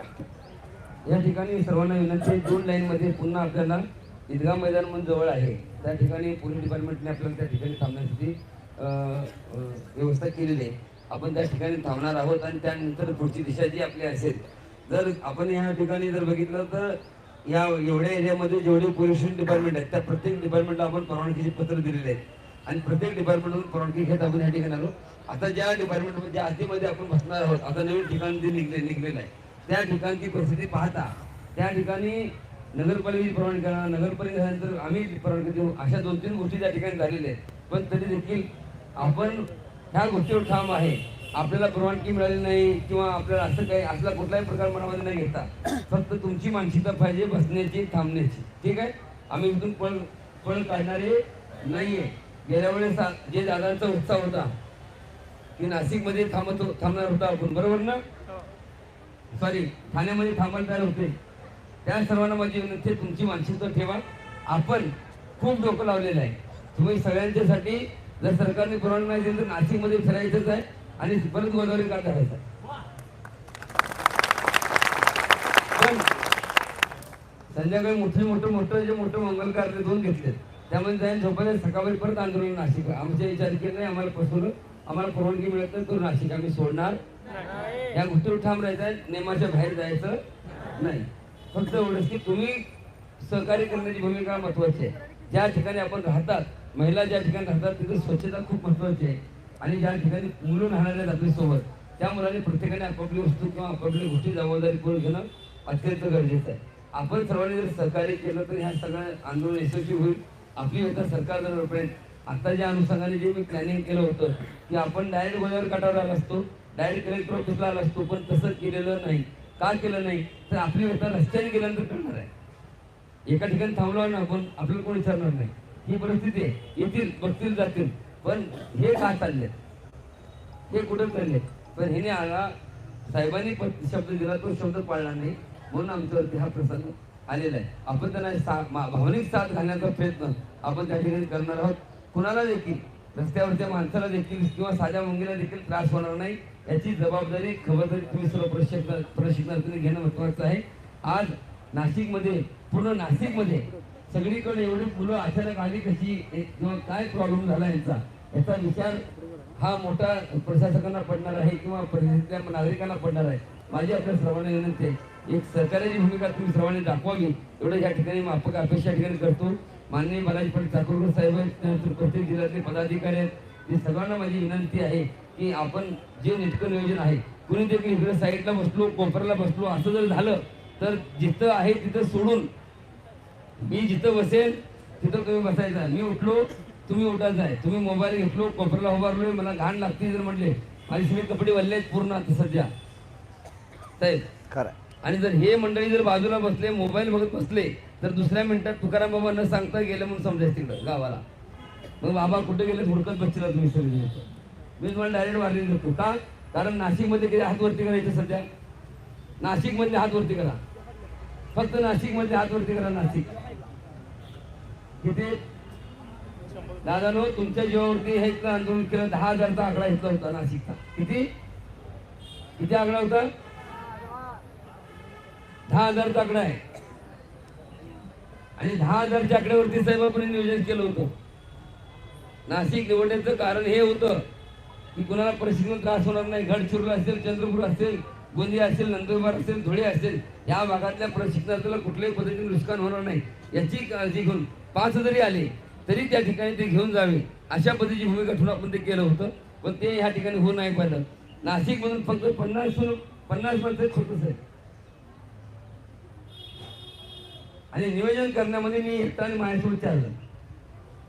या. या ठिकाणी सर्वांना विनंती दोन लाईनमध्ये पुन्हा आपल्याला ईदगाह मैदान म्हणून जवळ आहे. त्या ठिकाणी पोलीस डिपार्टमेंटने आपल्याला त्या ठिकाणी थांबण्यासाठी व्यवस्था केलेली आहे. आपण त्या ठिकाणी थांबणार आहोत आणि त्यानंतर पुढची दिशा जी आपली असेल. जर आपण या ठिकाणी जर बघितलं तर या एवढ्या एरियामध्ये जेवढे पोलीस डिपार्टमेंट आहेत त्या प्रत्येक डिपार्टमेंटला आपण परवानगीचे पत्र दिलेले आहेत आणि प्रत्येक डिपार्टमेंटमधून परवानगी घेत आपण या ठिकाणी आलो. आता ज्या डिपार्टमेंटमध्ये आधीमध्ये आपण बसणार आहोत आता नवीन ठिकाण जे निघले निघलेलं आहे त्या ठिकाणची परिस्थिती पाहता त्या ठिकाणी नगरपालिकेची परवानगी करा नगरपालिका झाल्यानंतर आम्ही परवानगी देऊ अशा दोन तीन गोष्टी त्या ठिकाणी झालेल्या आहेत. पण तरी देखील आपण ह्या गोष्टीवर ठाम आहे. आपल्याला परवानगी मिळाली नाही किंवा आपल्याला असं काही असला कुठलाही प्रकार मनामध्ये नाही घेता. फक्त तुमची मानसिकता पाहिजे बसण्याची थांबण्याची. ठीक आहे? आम्ही इथून पळ पळ काढणारे नाहीये. गेल्या वेळेस जे दादांचा उत्साह होता की नाशिकमध्ये थांबत थांबणार होता आपण. बरोबर ना? हो. सॉरी ठाण्यामध्ये थांबायला तयार होते. त्या सर्वांना माझी विनंती तुमची मानसिकता ठेवा. आपण खूप डोकं लावलेलं आहे. तुम्ही सगळ्यांच्यासाठी जर सरकारने परवानगी नाही दिली तर नाशिकमध्ये फिरायचंच आहे आणि परत गोदावरी का करायचं आहे. पण संध्याकाळी मोठे मोठं मोठं जे मोठं मंगल कार्य दोन घेतले त्यामध्ये जाईन झोपायला सकाळी परत आंदोलन नाशिक आमच्या विचार केले नाही आम्हाला फसवलं. आम्हाला परवानगी मिळत नाही तो नाशिक. आम्ही सोडणार. या गोष्टीवर ठाम राहायचं नेमाच्या बाहेर जायचं नाही. फक्त एवढंच की तुम्ही सहकार्य करण्याची भूमिका महत्वाची आहे. ज्या ठिकाणी आपण राहतात महिला ज्या ठिकाणी राहतात तिथे स्वच्छता खूप महत्वाची आहे. आणि ज्या ठिकाणी मुलं राहणाऱ्या आहेत त्या मुलांनी प्रत्येकाने आपापली वस्तू किंवा आपापली गोष्टी जबाबदारी करून घेणं अत्यंत गरजेचं आहे. आपण सर्वांनी जर सहकार्य केलं तर ह्या सगळ्या आंदोलन यशस्वी होईल. आपली आता सरकार जर आता ज्या अनुषंगाने जे मी प्लॅनिंग केलं होतं की आपण डायरेक्ट गोदावर काठावर आला असतो डायरेक्ट कलेक्टर ऑफिसला आला असतो पण तसं केलेलं नाही. का केलं नाही? तर आपली व्यथा रस्त्याने गेल्यानंतर करणार आहे. एका ठिकाणी थांबलो ना आपण आपल्याला कोण विचारणार नाही. ही परिस्थिती आहे. येतील बघतील जातील. पण हे का चालले हे कुठं चालले पण हिने आला साहेबांनी पण शब्द दिला तो शब्द पाळला नाही. म्हणून आमच्यावरती हा प्रसंग आलेला आहे. आपण त्यांना सा- भावनिक साथ घालण्याचा प्रयत्न आपण त्या ठिकाणी करणार आहोत. कुणाला देखील? रस्त्यावरच्या माणसाला देखील किंवा साध्या मुंगीला देखील त्रास होणार नाही. याची जबाबदारी खबरदारी तुम्ही सर्व प्रशिक्षण प्रशिक्षणार्थीने घेणं महत्वाचं आहे. आज नाशिकमध्ये पूर्ण नाशिकमध्ये सगळीकडे एवढी मुलं अचानक आली कशी? किंवा काय प्रॉब्लेम झाला यांचा? याचा विचार हा मोठा प्रशासकांना पडणार आहे किंवा परिस्थितीतल्या नागरिकांना पडणार आहे. माझी आपल्या सर्वांना विनंती आहे एक सरकारची भूमिका तुम्ही सर्वांनी दाखवावी. एवढं या ठिकाणी माफक अपेक्षा या ठिकाणी करतो. माननीय बालाजी पाटील चाकूरकर साहेब प्रत्येक जिल्ह्यातले पदाधिकारी आहेत. ते सर्वांना माझी विनंती आहे की आपण जे नेटकं नियोजन आहे कुणी ते इकडे साईडला बसलो कोपऱ्याला बसलो असं जर झालं तर जिथं आहे तिथं सोडून मी जिथं बसेल तिथं तुम्ही बसायचा. मी उठलो तुम्ही उठायचा आहे. तुम्ही मोबाईल घेतलो कोपऱ्याला उभारलोय मला घाण लागते जर म्हटले. माझे सगळे कपडे वल्ले आहेत पूर्ण आता सध्या. साहेब खरं आणि जर हे मंडळी जर बाजूला बसले मोबाईल बघत बसले तर दुसऱ्या मिनिटात तुकाराम बाबा न सांगता गेले म्हणून समजायचं तिकडं गावाला. मग बाबा कुठे गेले? हुडकत बसला तुम्ही सगळे मी तुम्हाला डायरेक्ट वारली देतो. का? कारण नाशिकमध्ये किती हात वरती करायचे सध्या? नाशिक मधले हात वरती करा. फक्त नाशिक मधले हात वरती करा नाशिक. किती? दादानो तुमच्या जीवावरती हे आंदोलन केलं दहा हजारचा आकडा घेतला होता नाशिकचा. किती? किती आकडा होता? दहा हजारचा आकडा आहे. आणि दहा हजारच्या आकड्यावरती साहेबांनी नियोजन केलं होतं. नाशिक निवडण्याचं कारण हे होतं की कुणाला प्रशिक्षण त्रास होणार नाही. गडचिरोली असेल चंद्रपूर असेल गोंदिया असेल नंदुरबार असेल धुळे असेल या भागातल्या प्रशिक्षणार्थीला कुठल्याही पद्धतीने नुकसान होणार नाही. याची काळजी घेऊन पाच जरी आले. तरी त्या ठिकाणी ते घेऊन जावे. अशा पद्धतीची भूमिका ठेवून आपण ते केलं होतं. पण ते ह्या ठिकाणी होऊ नाही पाहिलं. नाशिकमधून फक्त पन्नास पन्नास माणसं छोटच आहे आणि नियोजन करण्यामध्ये मी एकटा आणि माझ्यासोबत चाललं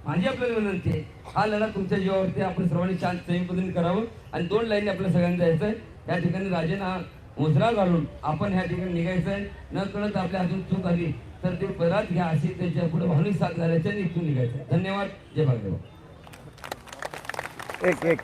माझी आपल्याला विनंती आहे हा लढा तुमच्या जीवावरती आपण सर्वांनी शांत संयम पद्धतीने करावं. आणि दोन लाईन आपल्या सगळ्यांना जायचं आहे या ठिकाणी राजेना हा मुजरा घालून आपण ह्या ठिकाणी निघायचं आहे न कळत आपल्या हातून चूक आली तर ते परत घ्या अशी त्याच्या पुढे भावनिक साथ घालायच्या आणि इथून निघायचं धन्यवाद. जय भागदेव एक एक